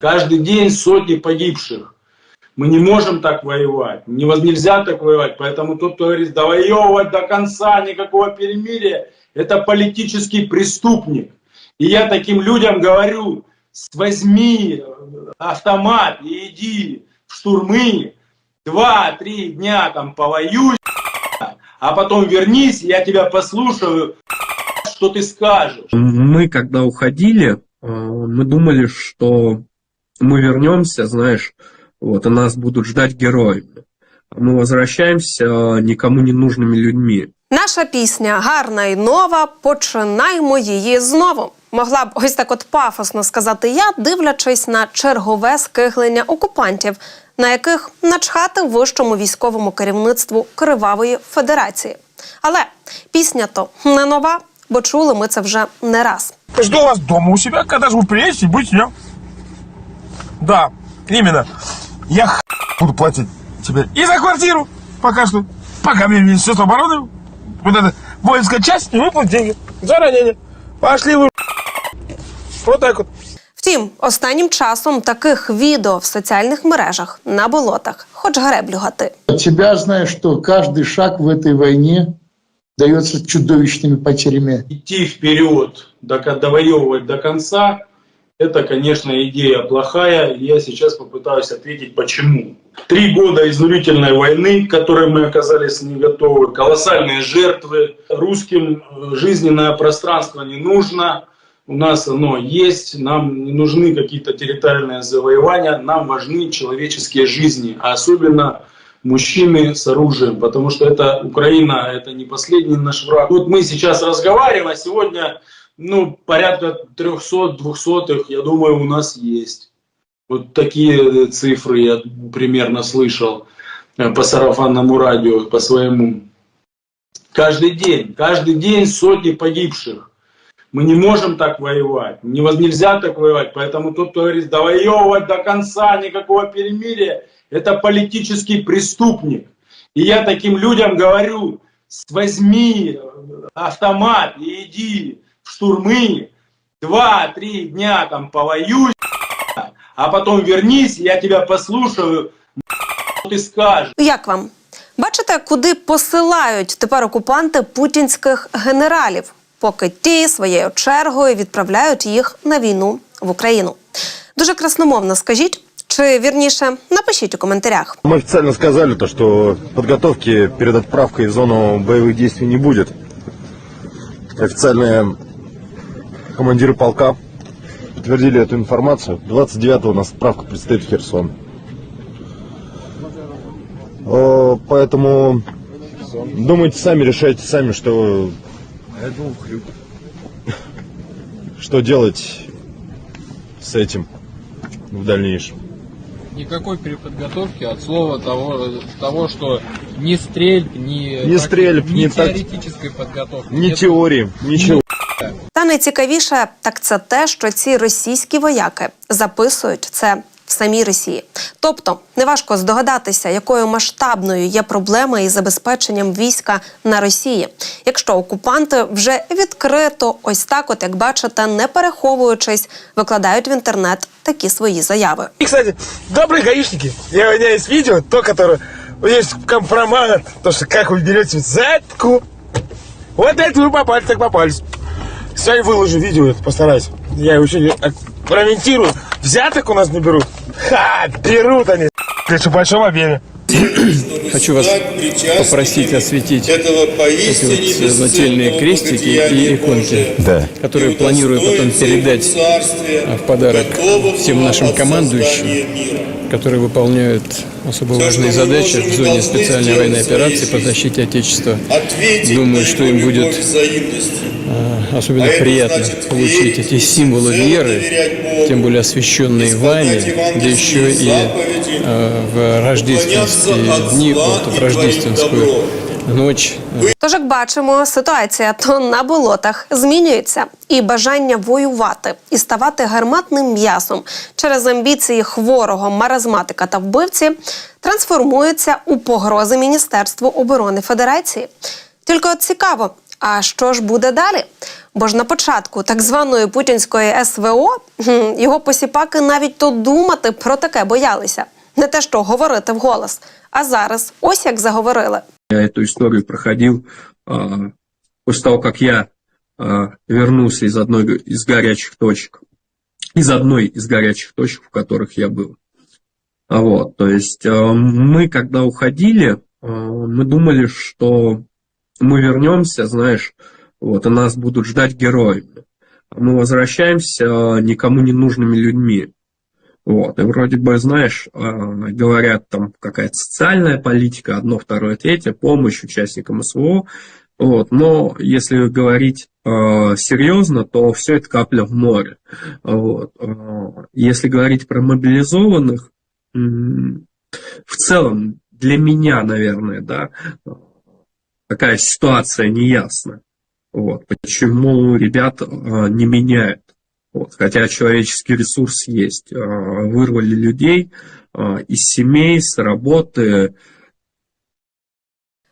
Каждый день сотни погибших. Мы не можем так воевать. Не, нельзя так воевать. Поэтому тот, кто говорит, довоевывать до конца, никакого перемирия, это политический преступник. И я таким людям говорю, возьми э, автомат и иди в штурмы, два-три дня там повоюй, а потом вернись, я тебя послушаю, что ты скажешь. Мы, когда уходили, э, мы думали, что мы вернемся, знаешь, вот, и нас будут ждать героями. А Мы возвращаемся э, никому не нужными людьми. Наша пісня гарна і нова. Починаймо її знову. Могла б ось так от пафосно сказати я, дивлячись на чергове скиглення окупантів, на яких начхати вищому військовому керівництву Кривавої Федерації. Але пісня то не нова, бо чули ми це вже не раз. Жду вас дома у себя, когда же вы приедете, будете меня. Да, именно. Я х... буду платить тебе и за квартиру пока что. Пока мне Министерство обороны, вот эта воинская часть, не выплатит деньги за ранение. Пошли вы. Вот так вот. Втім, останнім часом таких відео в соціальних мережах на болотах, хоч греблю гати. От себя знаю, что каждый шаг в этой войне дается чудовищными потерями. идти вперед, до- довоевывать до конца, это, конечно, идея плохая. И Я сейчас попытаюсь ответить, почему. Три года изнурительной войны, к которой мы оказались не готовы, колоссальные жертвы. Русским э, жизненное пространство не нужно. У нас оно есть, нам не нужны какие-то территориальные завоевания, нам важны человеческие жизни, а особенно мужчины с оружием, потому что это Украина, это не последний наш враг. Вот мы сейчас разговариваем, а сегодня ну, порядка 300-200, я думаю, у нас есть. Вот такие цифры я примерно слышал э, по сарафанному радио, по своему. Каждый день, каждый день сотни погибших. Мы не можем так воевать, не, нельзя так воевать. Поэтому тот, кто говорит, довоевывать до конца, никакого перемирия, это политический преступник. И я таким людям говорю, возьми автомат и иди штурмы, два-три дня там повоюй, а потом вернись, я тебя послушаю, что ты скажешь. Як вам? Бачите, куди посилають тепер окупанти путінських генералів, поки ті своєю чергою відправляють їх на війну в Україну. Дуже красномовно скажіть, чи вірніше напишіть у коментарях. Мы официально сказали, то, что подготовки перед отправкой в зону боевых действий не будет. Официальные Командиры полка подтвердили эту информацию. 29-го у нас отправка предстоит в Херсон. О, Поэтому думайте сами, решайте сами, что что делать с этим в дальнейшем. Никакой переподготовки от слова того, того что ни стрельб, ни, Ни стрельб, ни ни так- теоретической подготовки. Ни Нет. теории, ничего. Та найцікавіше так це те, що ці російські вояки записують це в самій Росії. Тобто неважко здогадатися, якою масштабною є проблема із забезпеченням війська на Росії, якщо окупанти вже відкрито, ось так, от як бачите, не переховуючись, викладають в інтернет такі свої заяви. И, кстати, добрые гаишники. Я, у меня есть видео, то, которое... вот Есть компромат, то, что как вы берете взятку. Вот это вы попались, так попались. Сегодня выложу видео, это постараюсь. Я его еще комментирую. Взяток у нас не берут. Ха, берут они. Конечно, в большом объеме. Хочу вас попросить осветить эти вот нательные крестики и иконки, Да. которые планирую потом передать в подарок всем нашим командующим, которые выполняют особо важные задачи в зоне специальной военной операции по защите Отечества. Думаю, что им будет а, особенно приятно получить эти символы веры, тем более освященные вами, да еще и а, в рождественские дни, вот в рождественскую ночь Тож, як бачимо, ситуація то на болотах змінюється, і бажання воювати і ставати гарматним м'ясом через амбіції хворого маразматика та вбивці трансформується у погрози Міністерству оборони Федерації. Тільки от цікаво, а що ж буде далі? Бо ж на початку так званої путінської СВО його посіпаки навіть то думати про таке боялися. Не те, що говорити вголос. А зараз ось як заговорили. Я эту историю проходил а, после того, как я а, вернулся из одной из горячих точек, из одной из горячих точек, в которых я был. А Вот, то есть мы, когда уходили, мы думали, что мы вернемся, знаешь, вот, и нас будут ждать героями. Мы возвращаемся никому не нужными людьми. Вот, и вроде бы, знаешь, а, говорят, там какая-то социальная политика, одно, второе, третье, помощь участникам СВО, вот, но если говорить а, серьезно, то все это капля в море. Вот. а, Если говорить про мобилизованных, в целом для меня, наверное, да, такая ситуация неясна. Вот, почему ребят а, не меняют. Вот, хотя человеческий ресурс есть. Вырвали людей а, из семей, с работы.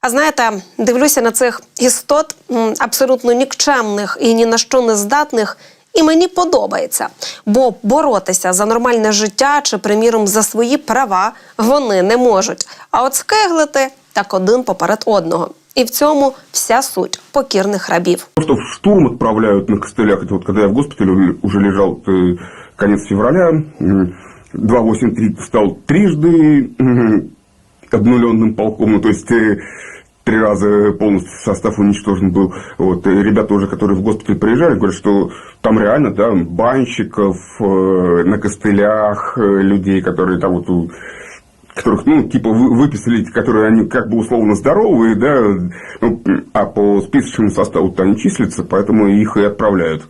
А знаєте, дивлюся на цих істот абсолютно нікчемних і ні на що не здатних. І мені подобається, бо боротися за нормальне життя чи, приміром, за свої права вони не можуть. А от скиглити так один поперед одного. І в цьому вся суть покірних рабів. То, что в штурм отправляют на костылях, это вот когда я в госпитале уже лежал, э, конец февраля, м, 283 стал трижды м, обнуленным полком, ну, то есть э, три раза полностью состав уничтожен был. Вот, и ребята уже, которые в госпиталь приезжали, говорят, что там реально, да, банщиков э, на костылях, э, людей, которые там вот у- которых, ну, типа, вы- выписали, которые они как бы условно здоровые, да, ну, а по списочному составу-то они числятся, поэтому их и отправляют.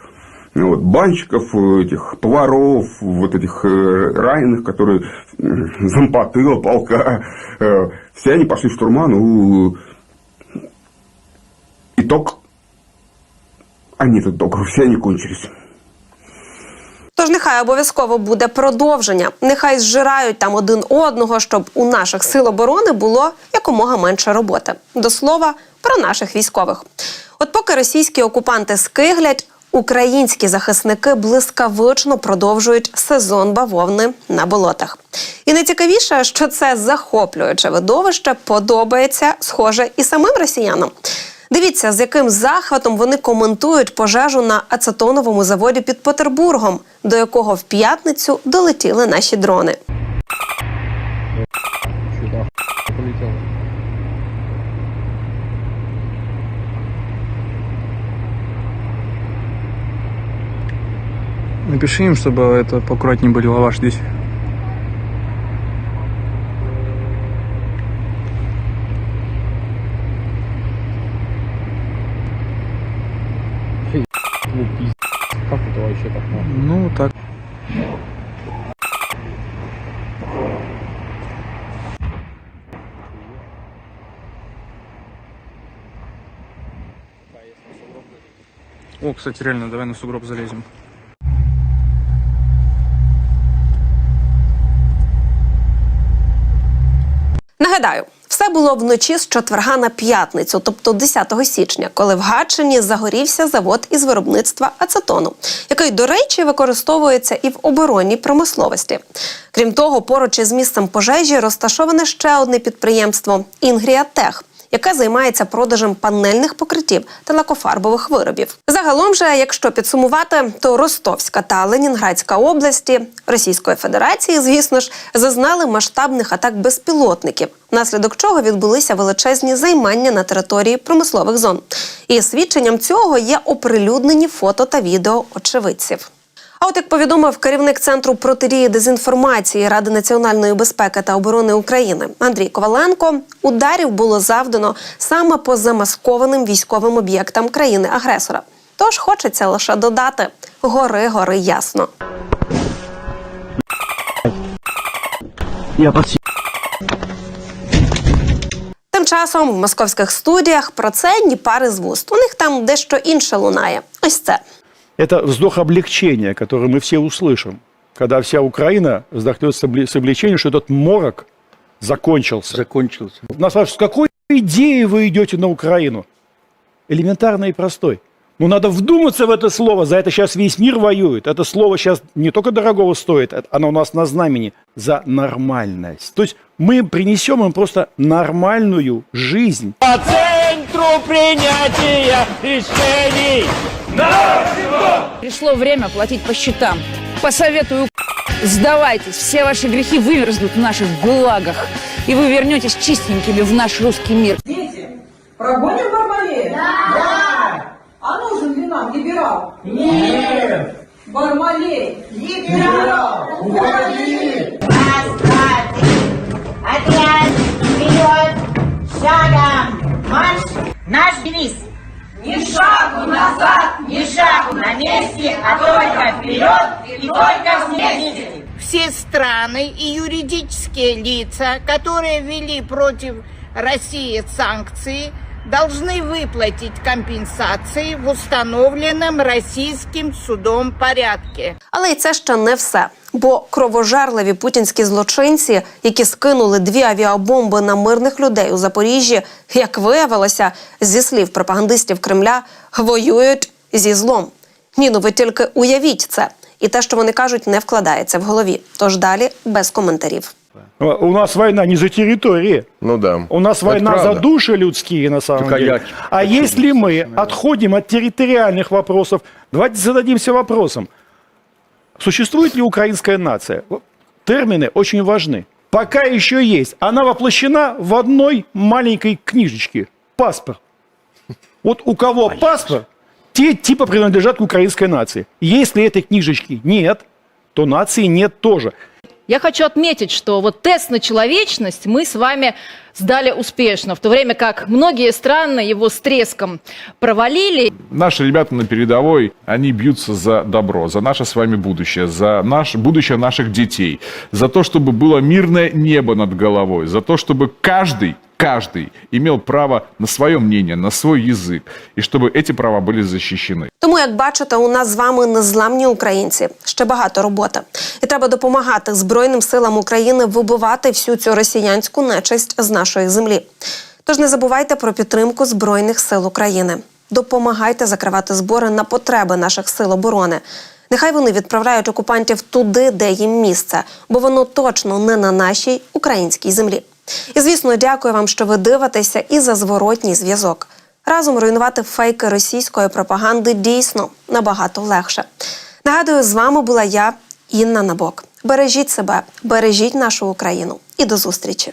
Ну, Вот, банщиков, э, этих поваров, вот этих э, раненых, которые э, зампотыла полка, все они пошли в штурма, ну, итог, а нет итогов, все они кончились. Нехай обов'язково буде продовження. Нехай зжирають там один одного, щоб у наших сил оборони було якомога менше роботи. До слова про наших військових. От поки російські окупанти скиглять, українські захисники блискавично продовжують сезон бавовни на болотах. І найцікавіше, що це захоплююче видовище подобається, схоже, і самим росіянам. Дивіться, з яким захватом вони коментують пожежу на ацетоновому заводі під Петербургом, до якого в п'ятницю долетіли наші дрони. Сюда полетел. Напиши им, чтобы это поаккуратнее были лаваш здесь. Ну, так. О, кстати, реально, давай на сугроб залезем. Нагадаю, було вночі з четверга на п'ятницю, тобто 10 січня, коли в Гатчині загорівся завод із виробництва ацетону, який, до речі, використовується і в оборонній промисловості. Крім того, поруч із місцем пожежі розташоване ще одне підприємство Інгрія Тех. Яке займається продажем панельних покриттів та лакофарбових виробів. Загалом же, якщо підсумувати, то Ростовська та Ленінградська області Російської Федерації, звісно ж, зазнали масштабних атак безпілотників, внаслідок чого відбулися величезні займання на території промислових зон. І свідченням цього є оприлюднені фото та відео очевидців. А от як повідомив керівник центру протидії дезінформації Ради національної безпеки та оборони України Андрій Коваленко, ударів було завдано саме по замаскованим військовим об'єктам країни-агресора. Тож хочеться лише додати гори гори ясно. Тим часом в московських студіях про це ні пари з вуст. У них там дещо інше лунає. Ось це. Это вздох облегчения, который мы все услышим, когда вся Украина вздохнет с облегчением, что этот морок закончился. Закончился. Нас спрашивают, с какой идеей вы идете на Украину? Элементарной и простой. Ну, надо вдуматься в это слово. За это сейчас весь мир воюет. Это слово сейчас не только дорогого стоит, это- оно у нас на знамени. За нормальность. То есть мы принесем им просто нормальную жизнь. По центру принятия решений! Пришло время платить по счетам. Посоветую, сдавайтесь. Все ваши грехи выверзнут в наших гулагах. И вы вернетесь чистенькими в наш русский мир. Дети, прогоним Бармалея? Да! А нужен ли нам либерал? Нет! Бармалей! Либерал! Уходи! Отряд! Вперед! Шагом! Марш! Наш девиз! Ни шагу назад, шагу на месте, а только вперед и только вместе! Все страны и юридические лица, которые ввели против России санкции, должны выплатить компенсации в установленном российским судом порядке. Але й це ще не все. Бо кровожерливі путінські злочинці, які скинули дві авіабомби на мирних людей у Запоріжжі, як виявилося, зі слів пропагандистів Кремля, воюють зі злом. Ні, ну ви тільки уявіть це. І те, що вони кажуть, не вкладається в голові. Тож далі без коментарів. У нас война не за территории. Ну да. У нас Это война правда. за души людские, на самом Так а деле. як? А если мы отходим от территориальных вопросов, давайте зададимся вопросом, существует ли украинская нация? Вот Термины очень важны. Пока еще есть. Она воплощена в одной маленькой книжечке. Паспорт. Вот у кого паспорт, те типа принадлежат к украинской нации. Если этой книжечки нет, то нации нет тоже. Я хочу отметить, что вот тест на человечность мы с вами сдали успешно, в то время как многие страны его с треском провалили. Наши ребята на передовой, они бьются за добро, за наше с вами будущее, за наше, будущее наших детей, за то, чтобы было мирное небо над головой, за то, чтобы каждый, каждый имел право на свое мнение, на свой язык, и чтобы эти права были защищены. Тому, як бачите, у нас з вами незламні українці. Ще багато роботи. І треба допомагати Збройним силам України вибивати всю цю росіянську нечисть з нашої землі. Тож не забувайте про підтримку Збройних сил України. Допомагайте закривати збори на потреби наших сил оборони. Нехай вони відправляють окупантів туди, де їм місце, бо воно точно не на нашій українській землі. І звісно, дякую вам, що ви дивитеся і за зворотній зв'язок. Разом руйнувати фейки російської пропаганди дійсно набагато легше. Нагадую, з вами була я, Інна Набок. Бережіть себе, бережіть нашу Україну і до зустрічі.